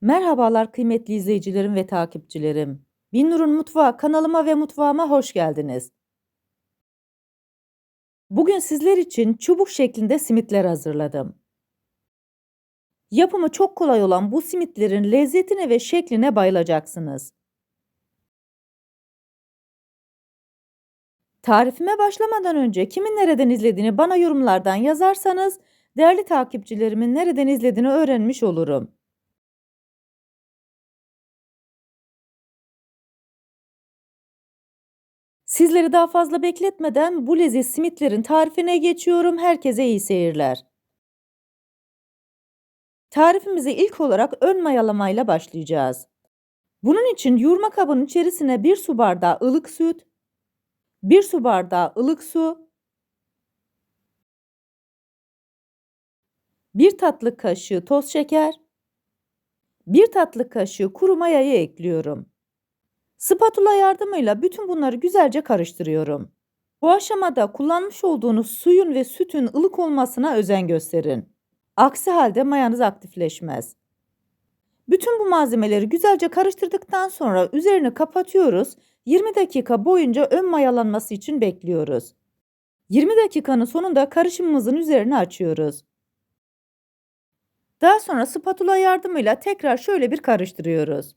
Merhabalar kıymetli izleyicilerim ve takipçilerim. Binnur'un Mutfağı kanalıma ve mutfağıma hoş geldiniz. Bugün sizler için çubuk şeklinde simitler hazırladım. Yapımı çok kolay olan bu simitlerin lezzetine ve şekline bayılacaksınız. Tarifime başlamadan önce kimin nereden izlediğini bana yorumlardan yazarsanız değerli takipçilerimin nereden izlediğini öğrenmiş olurum. Sizleri daha fazla bekletmeden bu leziz simitlerin tarifine geçiyorum. Herkese iyi seyirler. Tarifimize ilk olarak ön mayalamayla başlayacağız. Bunun için yoğurma kabının içerisine 1 su bardağı ılık süt, 1 su bardağı ılık su, 1 tatlı kaşığı toz şeker, 1 tatlı kaşığı kuru mayayı ekliyorum. Spatula yardımıyla bütün bunları güzelce karıştırıyorum. Bu aşamada kullanmış olduğunuz suyun ve sütün ılık olmasına özen gösterin. Aksi halde mayanız aktifleşmez. Bütün bu malzemeleri güzelce karıştırdıktan sonra üzerini kapatıyoruz. 20 dakika boyunca ön mayalanması için bekliyoruz. 20 dakikanın sonunda karışımımızın üzerini açıyoruz. Daha sonra spatula yardımıyla tekrar şöyle bir karıştırıyoruz.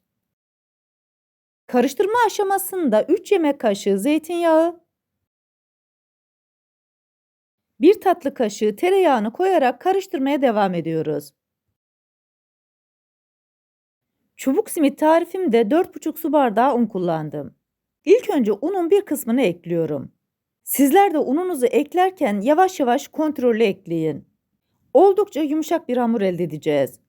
Karıştırma aşamasında 3 yemek kaşığı zeytinyağı, 1 tatlı kaşığı tereyağını koyarak karıştırmaya devam ediyoruz. Çubuk simit tarifimde 4,5 su bardağı un kullandım. İlk önce unun bir kısmını ekliyorum. Sizler de ununuzu eklerken yavaş yavaş kontrollü ekleyin. Oldukça yumuşak bir hamur elde edeceğiz.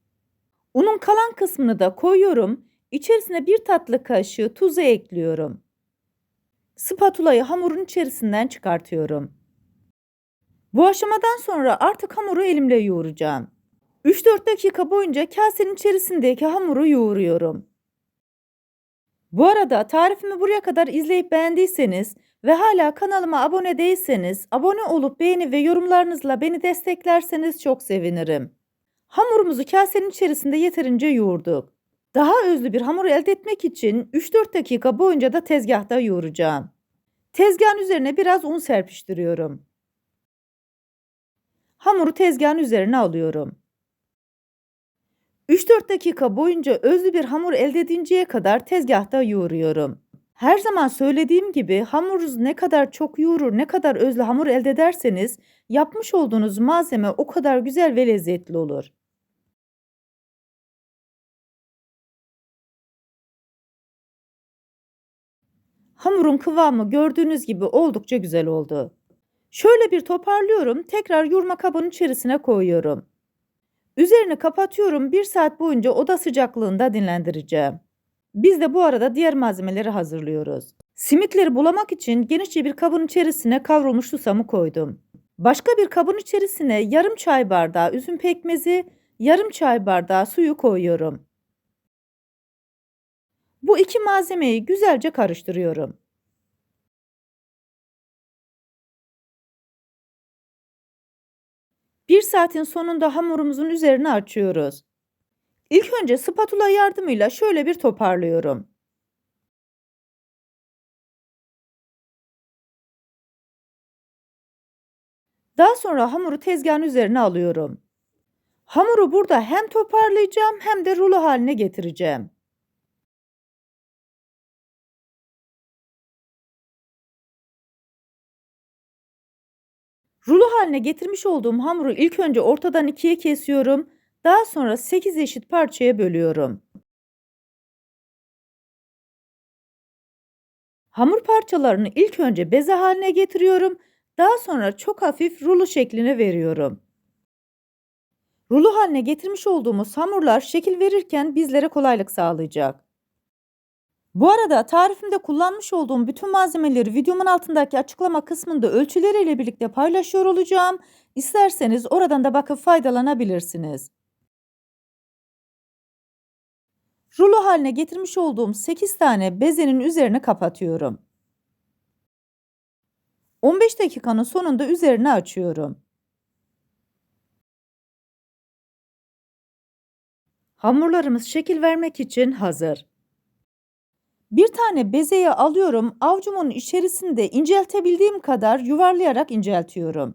Unun kalan kısmını da koyuyorum İçerisine bir tatlı kaşığı tuzu ekliyorum. Spatulayı hamurun içerisinden çıkartıyorum. Bu aşamadan sonra artık hamuru elimle yoğuracağım. 3-4 dakika boyunca kasenin içerisindeki hamuru yoğuruyorum. Bu arada tarifimi buraya kadar izleyip beğendiyseniz ve hala kanalıma abone değilseniz abone olup beğeni ve yorumlarınızla beni desteklerseniz çok sevinirim. Hamurumuzu kasenin içerisinde yeterince yoğurduk. Daha özlü bir hamur elde etmek için 3-4 dakika boyunca da tezgahta yoğuracağım. Tezgahın üzerine biraz un serpiştiriyorum. Hamuru tezgahın üzerine alıyorum. 3-4 dakika boyunca özlü bir hamur elde edinceye kadar tezgahta yoğuruyorum. Her zaman söylediğim gibi hamurunuz ne kadar çok yoğurur, ne kadar özlü hamur elde ederseniz yapmış olduğunuz malzeme o kadar güzel ve lezzetli olur. Hamurun kıvamı gördüğünüz gibi oldukça güzel oldu. Şöyle bir toparlıyorum. Tekrar yoğurma kabının içerisine koyuyorum. Üzerini kapatıyorum. Bir saat boyunca oda sıcaklığında dinlendireceğim. Biz de bu arada diğer malzemeleri hazırlıyoruz. Simitleri bulamak için genişçe bir kabın içerisine kavrulmuş susamı koydum. Başka bir kabın içerisine yarım çay bardağı üzüm pekmezi, yarım çay bardağı suyu koyuyorum. Bu iki malzemeyi güzelce karıştırıyorum. Bir saatin sonunda hamurumuzun üzerine açıyoruz. İlk önce spatula yardımıyla şöyle bir toparlıyorum. Daha sonra hamuru tezgahın üzerine alıyorum. Hamuru burada hem toparlayacağım hem de rulo haline getireceğim. Rulo haline getirmiş olduğum hamuru ilk önce ortadan ikiye kesiyorum. Daha sonra 8 eşit parçaya bölüyorum. Hamur parçalarını ilk önce beze haline getiriyorum. Daha sonra çok hafif rulo şeklini veriyorum. Rulo haline getirmiş olduğumuz hamurlar şekil verirken bizlere kolaylık sağlayacak. Bu arada tarifimde kullanmış olduğum bütün malzemeleri videomun altındaki açıklama kısmında ölçüleriyle birlikte paylaşıyor olacağım. İsterseniz oradan da bakıp faydalanabilirsiniz. Rulo haline getirmiş olduğum 8 tane bezenin üzerine kapatıyorum. 15 dakikanın sonunda üzerine açıyorum. Hamurlarımız şekil vermek için hazır. Bir tane bezeyi alıyorum, avucumun içerisinde inceltebildiğim kadar yuvarlayarak inceltiyorum.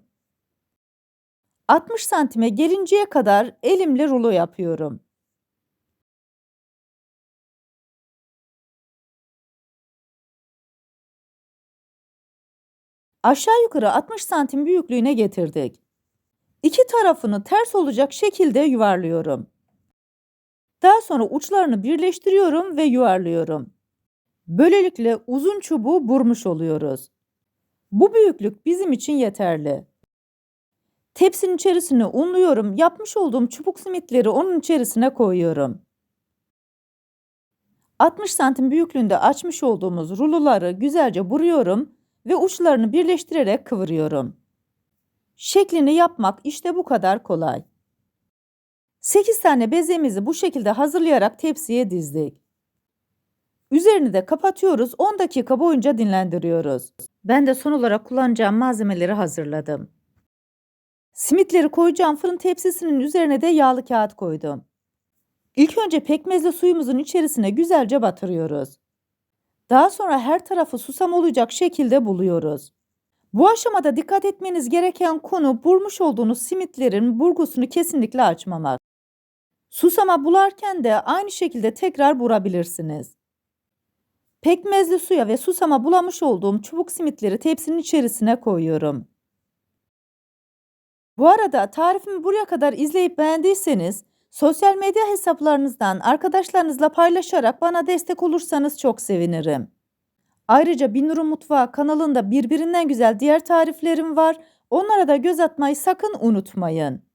60 santime gelinceye kadar elimle rulo yapıyorum. Aşağı yukarı 60 santim büyüklüğüne getirdik. İki tarafını ters olacak şekilde yuvarlıyorum. Daha sonra uçlarını birleştiriyorum ve yuvarlıyorum. Böylelikle uzun çubuğu burmuş oluyoruz. Bu büyüklük bizim için yeterli. Tepsinin içerisine unluyorum. Yapmış olduğum çubuk simitleri onun içerisine koyuyorum. 60 santim büyüklüğünde açmış olduğumuz ruloları güzelce buruyorum ve uçlarını birleştirerek kıvırıyorum. Şeklini yapmak işte bu kadar kolay. 8 tane bezemizi bu şekilde hazırlayarak tepsiye dizdik. Üzerini de kapatıyoruz 10 dakika boyunca dinlendiriyoruz. Ben de son olarak kullanacağım malzemeleri hazırladım. Simitleri koyacağım fırın tepsisinin üzerine de yağlı kağıt koydum. İlk önce pekmezli suyumuzun içerisine güzelce batırıyoruz. Daha sonra her tarafı susam olacak şekilde buluyoruz. Bu aşamada dikkat etmeniz gereken konu burmuş olduğunuz simitlerin burgusunu kesinlikle açmamak. Susama bularken de aynı şekilde tekrar burabilirsiniz. Pekmezli suya ve susama bulamış olduğum çubuk simitleri tepsinin içerisine koyuyorum. Bu arada tarifimi buraya kadar izleyip beğendiyseniz sosyal medya hesaplarınızdan arkadaşlarınızla paylaşarak bana destek olursanız çok sevinirim. Ayrıca Binur'un Mutfağı kanalında birbirinden güzel diğer tariflerim var. Onlara da göz atmayı sakın unutmayın.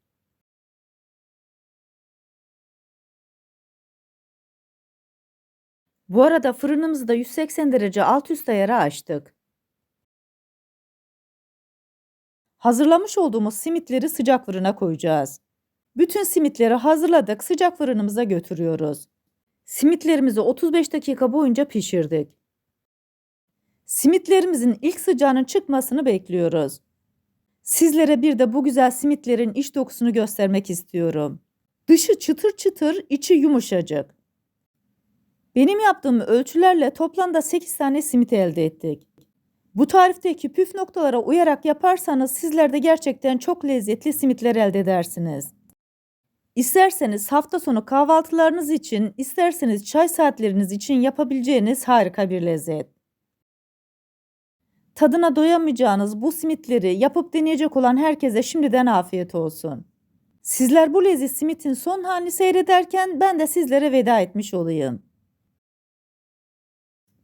Bu arada fırınımızı da 180 derece alt üst ayara açtık. Hazırlamış olduğumuz simitleri sıcak fırına koyacağız. Bütün simitleri hazırladık, sıcak fırınımıza götürüyoruz. Simitlerimizi 35 dakika boyunca pişirdik. Simitlerimizin ilk sıcağının çıkmasını bekliyoruz. Sizlere bir de bu güzel simitlerin iç dokusunu göstermek istiyorum. Dışı çıtır çıtır, içi yumuşacık. Benim yaptığım ölçülerle toplamda 8 tane simit elde ettik. Bu tarifteki püf noktalara uyarak yaparsanız sizler de gerçekten çok lezzetli simitler elde edersiniz. İsterseniz hafta sonu kahvaltılarınız için, isterseniz çay saatleriniz için yapabileceğiniz harika bir lezzet. Tadına doyamayacağınız bu simitleri yapıp deneyecek olan herkese şimdiden afiyet olsun. Sizler bu leziz simitin son halini seyrederken ben de sizlere veda etmiş olayım.